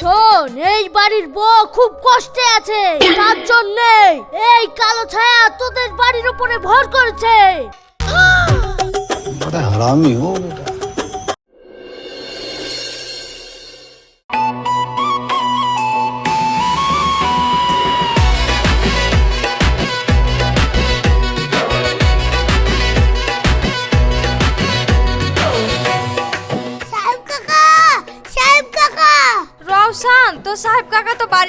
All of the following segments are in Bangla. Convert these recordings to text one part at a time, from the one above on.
শোন, এই বাড়ির বউ খুব কষ্টে আছে, তার জন্য এই কালো ছায়া তোদের বাড়ির উপরে ভর করেছে। হারামি হো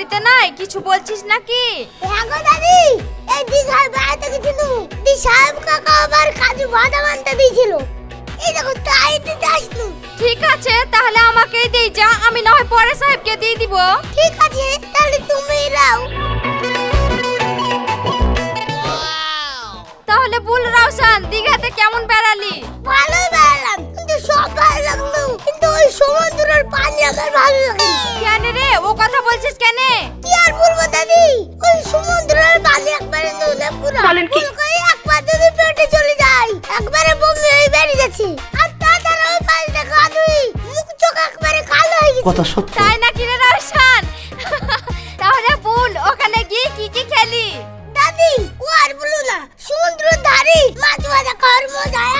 বাড়িতে নাই? কিছু বলছিস নাকি? হ্যাঁ গো দাদি এই দীঘায় বেড়াতে গেছিল। দি সাহেব কাকা আবার কাজু বাদাম আনতে দিয়েছিল। এই দেখো তাই দিতে আসলো। ঠিক আছে তাহলে আমাকেই দিয়ে যা আমি না হয় পরে সাহেবকে দিয়ে দিব। ঠিক আছে তাহলে তুমি রাও তাহলে ভুল রওশান দিঘাতে কেমন বেড়ালি? ভালো বেড়ালাম কিন্তু সব ভালো লাগল কিন্তু ওই সমুদ্রের পানি আমার ভালো লাগে কেন রে? ও কথা বলছিস কেন? কি আর বলব দাদি? ওই সমুদ্রের পানি একবারে নুলে পুরো। ফুলকই একবার যদি পেটে চলে যায় একবারে বমি হয়ে বেরিয়ে যাচ্ছে। আর তাছাড়া ওই পানিতে গা ধুই মুখ চোখ একবারে কালো হয়ে গেছে। কথা সত্য। তাই নাকি রে রওশান? তাহলে ভুল ওখানে গিয়ে কি কি খেলি? দাদি ও আর বলো না সমুদ্রের ধারে মাছ ভাজা খাওয়ার মজাই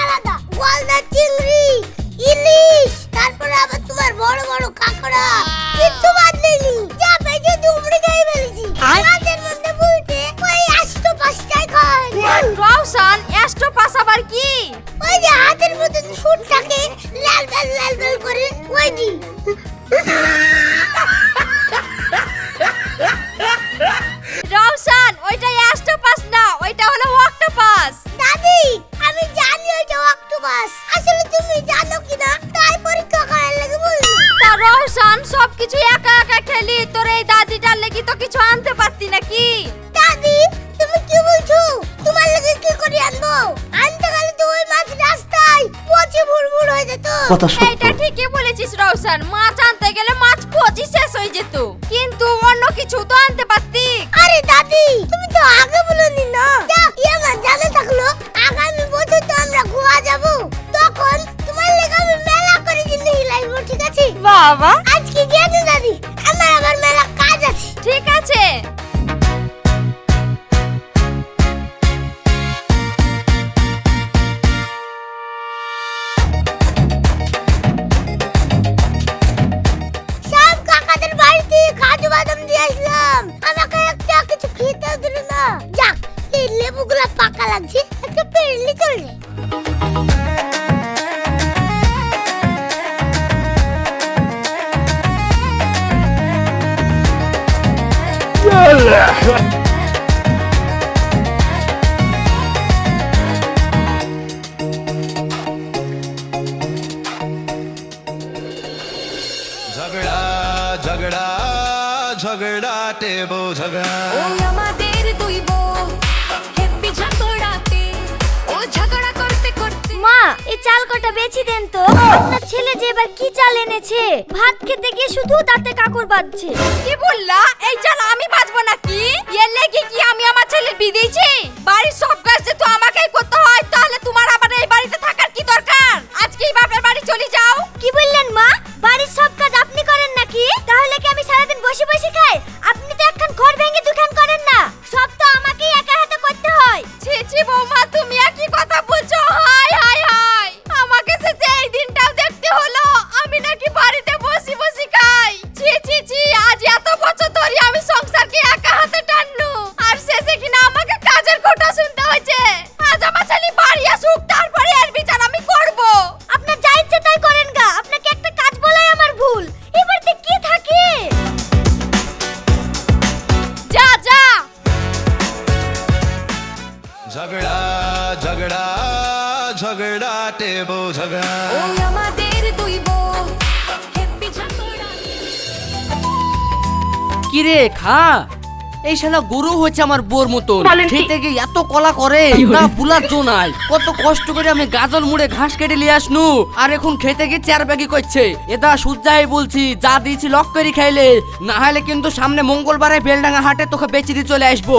কথা সত্য। এটা ঠিকই বলেছিস রওশান। মাছ আনতে গেলে মাছ পচি শেষ হয়ে যেত। কিন্তু অন্য কিছু তো আনতে পারতি। আরে দাদি তুমি তো আগে বলনি না? যা ইয়ে আমার জানা থাকল আগামী বছর তো আমরা গোয়া যাব। তখন তোমার লেগে আমি মেলা করে কিনে হিলাইবো ঠিক আছে? বাবা Öyle. झगड़ा झगड़ा झगड़ा टेबो झगड़ा চাল কটা বেচি দেন তো? আপনার ছেলে যে এবার কি চাল এনেছে? ভাত খেতে গিয়ে শুধু তাতে কাকড় বাঁধছে। কি বললা? এই চাল আমি বাজবো নাকি? এর লেগে কি আমি আমার ছেলের বিদেছি বাড়ির সব কাজ তো আমাকেই করতে হয় তাহলে তোমার আবার এই বাড়িতে থাকার কি দরকার? আজকেই বাপের বাড়ি চলে যাও। কি বললেন মা? বাড়ির সব কাজ আপনি করেন নাকি? তাহলে কি আমি সারাদিন বসে বসে খাই? কিরে খা। এই শালা গরু হচ্ছে আমার বোর মতন। খেতে গিয়ে এত কলা করে তা বুলার জো নাই। কত কষ্ট করে আমি গাজল মুড়ে ঘাস কেটে নিয়ে আসনু। আর এখন খেতে গিয়ে চার ব্যাগি করছে। এটা সূর্যাই বলছি যা দিয়েছি লক করে খাইলে। না হলে কিন্তু সামনে মঙ্গলবারে বেলডাঙ্গা হাটে তোকে বেচে দিয়ে চলে আসব।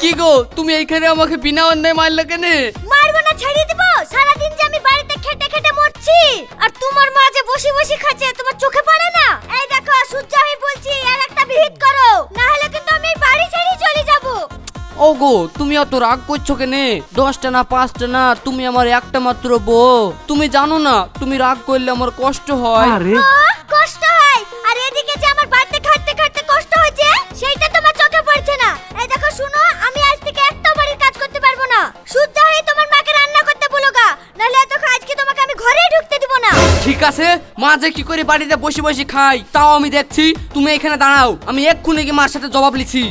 কি গো তুমি এইখানে আমাকে বিনা অন্যায় মারলে কেনে? মারবো না ছাড়িয়ে দিব। সারাদিন যে আমি বাড়িতে খেটে খেটে মরছি। আর তোমার মা যে বসে বসে খাচ্ছে তোমার চোখে পড়ে না? এই দেখো সূর্য আমি বলছি আর একটা বিহিত করো। না হলে কিন্তু আমি বাড়ি ছেড়ে চলে যাব। ও গো তুমি অত রাগ করছ কেনে? দশটা না পাঁচটা না তুমি আমার একটা মাত্র বউ। তুমি জানো না তুমি রাগ করলে আমার কষ্ট হয়। কষ্ট ঠিক আছে মা যে কি করে বাড়িতে বসে বসে খাই তাও আমি দেখছি তুমি এখানে দাঁড়াও। আমি এক্ষুনি কি মার সাথে জবাব লিছি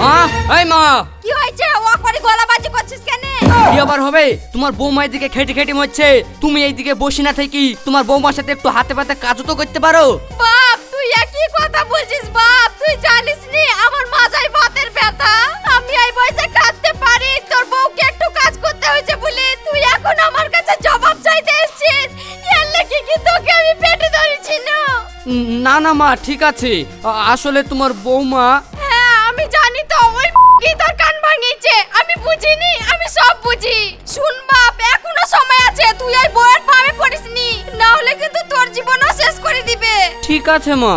মা, এই মা। কি হয়েছে? ও করে গলা বাজি করছিস কেন? কি আবার হবে তোমার বৌমা এদিকে খেটে খেটে মরছে। তুমি এইদিকে বসে না থেকে তোমার বৌমার সাথে একটু হাতে পাতে কাজও তো করতে পারো। বাপ তুই একই কথা বলছিস বাপ। তুই জানিস নি আমার মাজায় বাতের ব্যথা। আমি এই বয়সে কাঁদতে পারি তোর বউকে একটু কাজ করতে হয়েছে বলে তুই এখন আমার কাছে জবাব চাইতে এসেছিস। এর লেগে কি তোকে আমি পেটে ধরেছি না? না না মা ঠিক আছে। আসলে তোমার বৌমা জানি তো, ওই কি তোর কান ভাঙিয়েছে। আমি বুঝিনি, আমি সব বুঝি। শুন বাপ, এখনও সময় আছে, তুই ওই বইয়ের ভাবে পড়িসনি। না হলে কিন্তু তোর জীবনও শেষ করে দিবে। ঠিক আছে মা।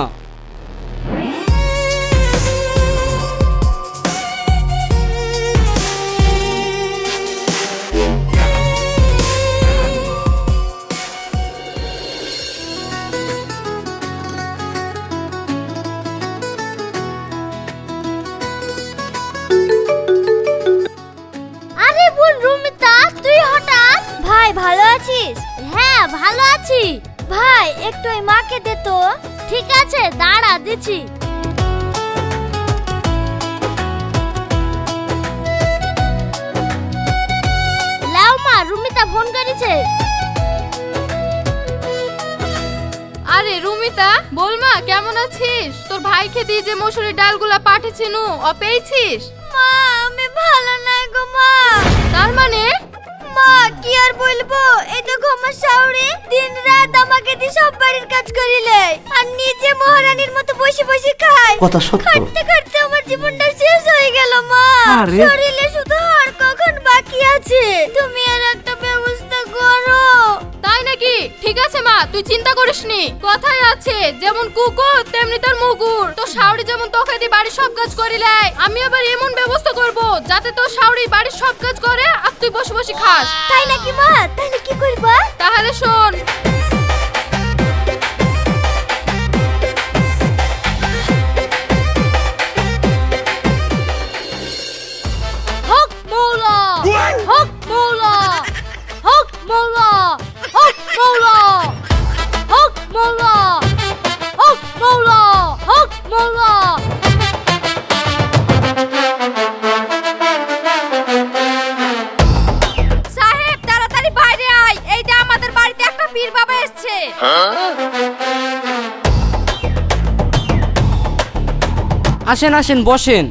ভালো আছি? ভাই একটু ওই মাকে দে তো। ঠিক আছে দাঁড়া দিচ্ছি। লাও মা রুমিতা ফোন করেছে। আরে রুমিতা বল মা কেমন আছিস? তোর ভাইকে দিয়ে যে মসুরির ডালগুলা পাঠিয়েছিনু ও পেয়েছিস? মা আমি ভালো নাই গো মা। তার মানে? মা কি আর বলব? এই দেখো আমার শাওরে দিন রাত আমাকে দিয়ে সব বাড়ির কাজ করিলে। আর নিজে মহারানীর মতো বসে বসে খায়। কথা সত্য। খাটতে খাটতে আমার জীবনটা শেষ হয়ে গেল মা। আরে। শরীরে শুধু আর কখন বাকি আছে? তুমি আর একটা ব্যবস্থা করো। তাই নাকি? ঠিক আছে মা তুই চিন্তা করিস নি কথাই আছে যেমন কুকুর তেমনি তার মুগুর। তো শাওরি যেমন তোকে দিয়ে বাড়ির সব কাজ করিলে আমি আবার এমন ব্যবস্থা করব যাতে তোর শাওরি বাড়ির সব কাজ করে আর তুই বসে বসে খাস। তাই নাকি মা? তাহলে কি করবা? তাহলে শোন আসেন আসেন বসেন।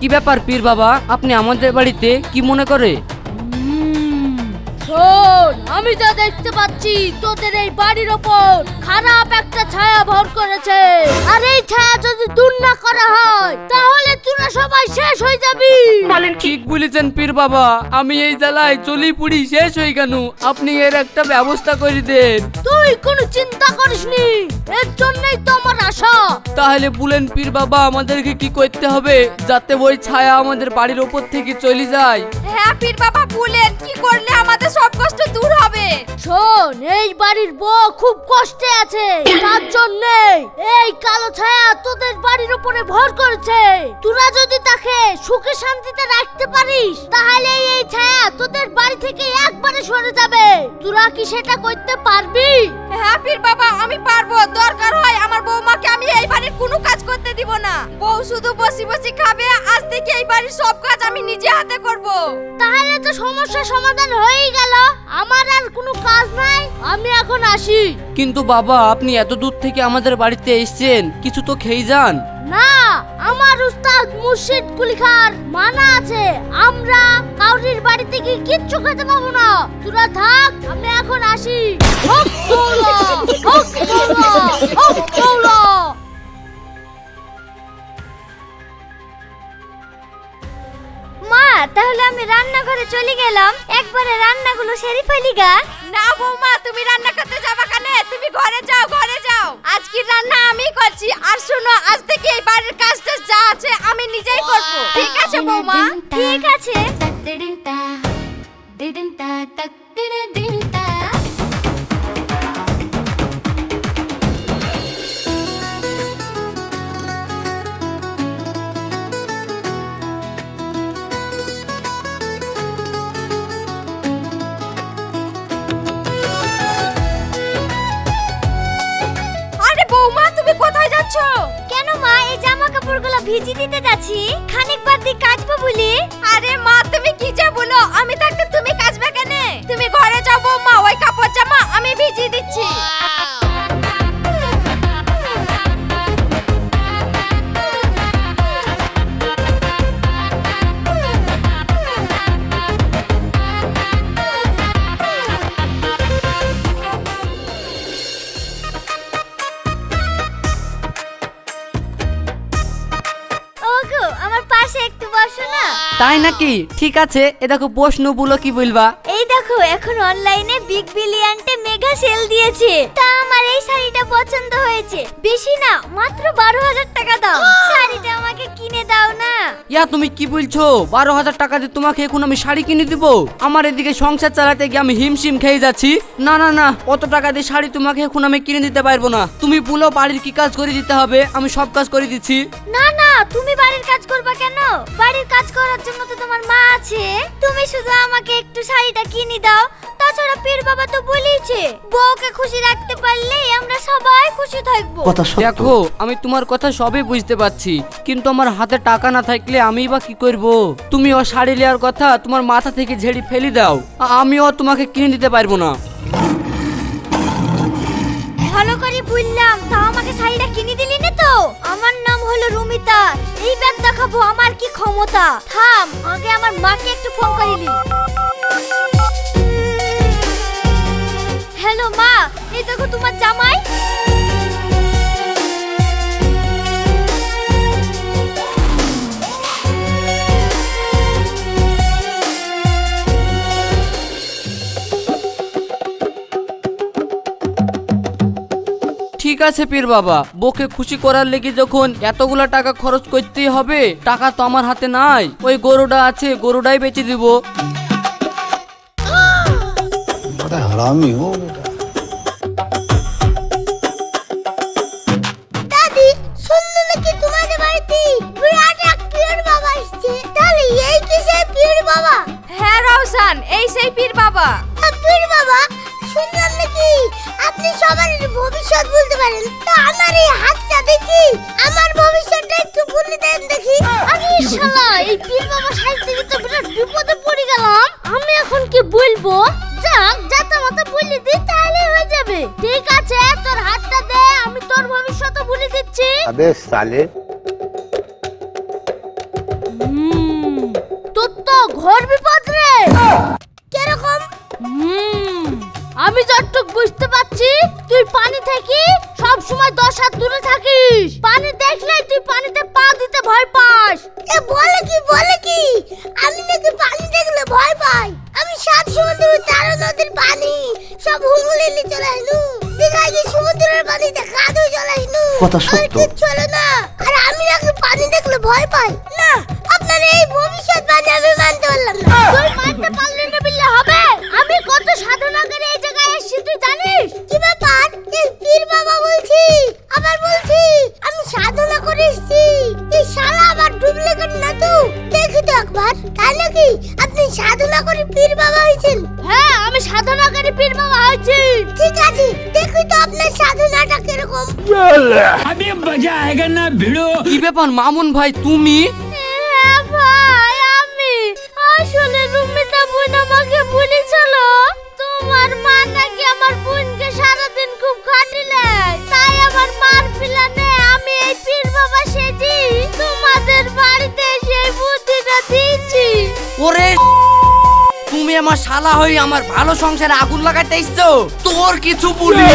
কি ব্যাপার পীর বাবা? আপনি আমাদের বাড়িতে কি মনে করে? শোন আমি যা দেখতে পাচ্ছি তোদের এই বাড়ির ওপর খারাপ একটা ছায়া ভর করেছে। আর এই ছায়া যদি দূর না করা হয় তাহলে তোরা সবাই শেষ হয়ে যাবি। ঠিক বলেছেন পীর বাবা। আমি এই জ্বালায় চলি পুড়ি শেষ হয়ে কেন আপনি এর একটা ব্যবস্থা করে দেন। তুই কোনো চিন্তা করিসনি এর জন্যই তো আমার আশা। তাহলে বলেন পীর বাবা আমাদেরকে কি করতে হবে যাতে ওই ছায়া আমাদের বাড়ির ওপর থেকে চলে যায়? হ্যাঁ পীর বাবা বলেন কি করলে আমাদের সব কষ্ট দূর হবে? শোন, এই বাড়ির বউ খুব কষ্টে আছে। তার জন্য এই কালো ছায়া তোদের বাড়ির উপরে ভর করেছে। তোরা যদি তাকে সুখে শান্তিতে রাখতে পারিস, তাহলে এই ছায়া তোদের বাড়ি থেকে একবারে সরে যাবে। তোরা কি সেটা করতে পারবি? হ্যাঁ পীর বাবা আমি পারব। দরকার হয় আমার বৌমাকে আমি এই বাড়ির কোনো কাজ করতে দিব না। বউ শুধু বসি বসি খাবে আজ থেকে এই বাড়ির সব কাজ আমি নিজে হাতে করব। তাহলে তো সমস্যা সমাধান হয়েই গেল। আমার আর কোনো কাজ নাই আমি এখন আসি। কিন্তু বাবা আপনি এত দূর থেকে আমাদের বাড়িতে এসেছেন কিছু তো খেয়ে যান। না, আমার উস্তাদ মুর্শিদ কুলিখার মানা আছে। আমরা কাউরির বাড়িতে গিয়ে কিচ্ছু খেতে পাবো না। তোরা থাক, আমি এখন আসি। হক মৌলা হক মৌলা হক মৌলা। তাহলে আমি রান্নাঘরে চলে গেলাম। একবারে রান্নাগুলো সেরে ফেলি গা। না বৌমা তুমি রান্না করতে যাবা কানে? তুমি ঘরে যাও ঘরে যাও। আজকে রান্না আমি করছি। আর শোনো আজ থেকে এই বাড়ির কাজটা যা আছে আমি নিজেই করব। ঠিক আছে বৌমা? ঠিক আছে। যাচ্ছ কেন মা এই জামা কাপড়গুলো ভিজি দিতে যাচ্ছি? খানিক বাদ দিয়ে কাচবো বলি? আরে মা তুমি কি যে বলো? আমি থাকতে তুমি কাচবে কেন? তুমি ঘরে যাব মা ওই কাপড় জামা আমি ভিজিয়ে দিচ্ছি। তাই নাকি? ঠিক আছে এ দেখো প্রশ্ন বলো কি বলবা? দেখো এখন অনলাইনে বিগ বিলিয়নটে মেগা সেল দিয়েছে। তা আমার এই শাড়িটা পছন্দ হয়েছে। বেশি না মাত্র বারো হাজার টাকা দাও। শাড়িটা আমাকে কিনে দাও না। ইয়া তুমি কি বলছো? বারো হাজার টাকা দিয়ে তোমাকে এখন আমি শাড়ি কিনে দিব? আমার এদিকে সংসার চালাতে গিয়ে আমি হিমশিম খেয়ে যাচ্ছি। না না না অত টাকা দিয়ে শাড়ি তোমাকে এখন আমি কিনে দিতে পারব না। তুমি বলো বাড়ির কি কাজ করে দিতে হবে? আমি সব কাজ করে দিচ্ছি। না না তুমি বাড়ির কাজ করবা কেন? বাড়ির কাজ করার জন্য তো তোমার মা আছে। তুমি শুধু আমাকে একটু শাড়িটা কিনে দাও। তাছাড়া পীর বাবা তো বলেইছে বউকে খুশি রাখতে পারলে আমরা সবাই খুশি থাকব। দেখো আমি তোমার কথা সবই বুঝতে পারছি কিন্তু আমার হাতে টাকা না থাকলে আমি বা কি করব? তুমি ও শাড়ি নেওয়ার কথা তোমার মাথা থেকে ঝেড়ে ফেলে দাও আ- আমিও তোমাকে কিনে দিতে পারব না। ভালো করে বললাম তা আমাকে শাড়িটা কিনে দিলি না তো? আমার নাম হলো রুমিতা এই ব্যাগ দেখাবো আমার কি ক্ষমতা? থাম আগে আমার মাকে একটু ফোন করে করিলি হ্যালো মা, এই দেখো তোমার জামাই। ঠিক আছে পীর বাবা, বউকে খুশি করার লেগে যখন এতগুলা টাকা খরচ করতেই হবে, টাকা তো আমার হাতে নাই। ওই গরুটা আছে, গরুটাই বেচে দিব। हरामी हो बेटा দাদি শুনলো নাকি তোমাদের বাড়িতে বিরাট এক পীর বাবা এসেছে তাহলে এই কি সেই পীর বাবা হ্যাঁ রওশান এই সেই পীর বাবা তা পীর বাবা শুনলাম নাকি আপনি সবার ভবিষ্যৎ বলতে পারেন তো আমার এই হাতটা দেখি আমার ভবিষ্যৎটা একটু বলে দেন দেখি আরে শালা এই পীর বাবা সাইজ থেকে তো বিরাট বিপদে পড়ে গেলাম আমি এখন কি বলবো যাক যাতা মাতা বলে দি তাহলে হয়ে যাবে। ঠিক আছে তোর হাতটা দে আমি তোর ভবিষ্যৎ বলে দিচ্ছি। আবে সালে। তোর তো ঘর বিপদ রে। কীরকম? আমি যতটুক বুঝতে পারছি কথা আর সত্য। মামুন ভাই তুমি? আমার তুমি আমার শালা হয়ে আমার ভালো সংসারে আগুন লাগাতে এসছো? তোর কিছু বলি?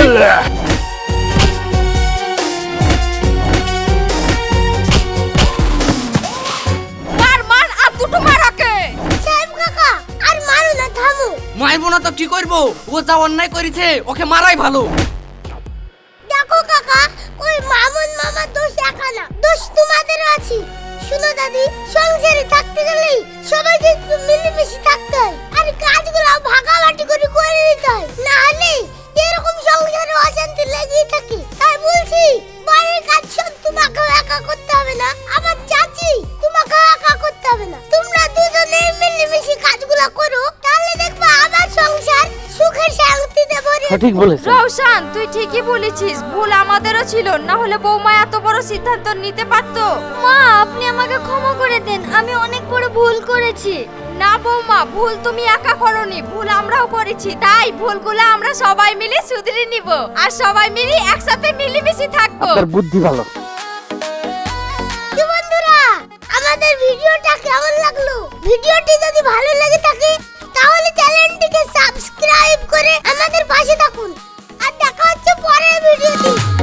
ও যা অন্যায় করেছে ওকে মারাই ভালো। সঠিক বলেছে রৌশান তুই ঠিকই বলেছিস ভুল আমাদেরও ছিল না হলে বৌমা এত বড় সিদ্ধান্ত নিতে পারতো। মা আপনি আমাকে ক্ষমা করে দেন আমি অনেক বড় ভুল করেছি। না বৌমা ভুল তুমি একা করনি ভুল আমরাও করেছি তাই ভুলগুলো আমরা সবাই মিলে শুধরে নিব আর সবাই মিলে একসাথে মিলেমিশে থাকব। বুদ্ধি ভালো। কি বন্ধুরা আমাদের ভিডিওটা কেমন লাগল? ভিডিওটি যদি ভালো লেগে থাকে তাহলে চ্যানেলটিকে সাবস্ক্রাইব করে আমাদের পাশে থাকুন। আর দেখা হচ্ছে পরের ভিডিওতে।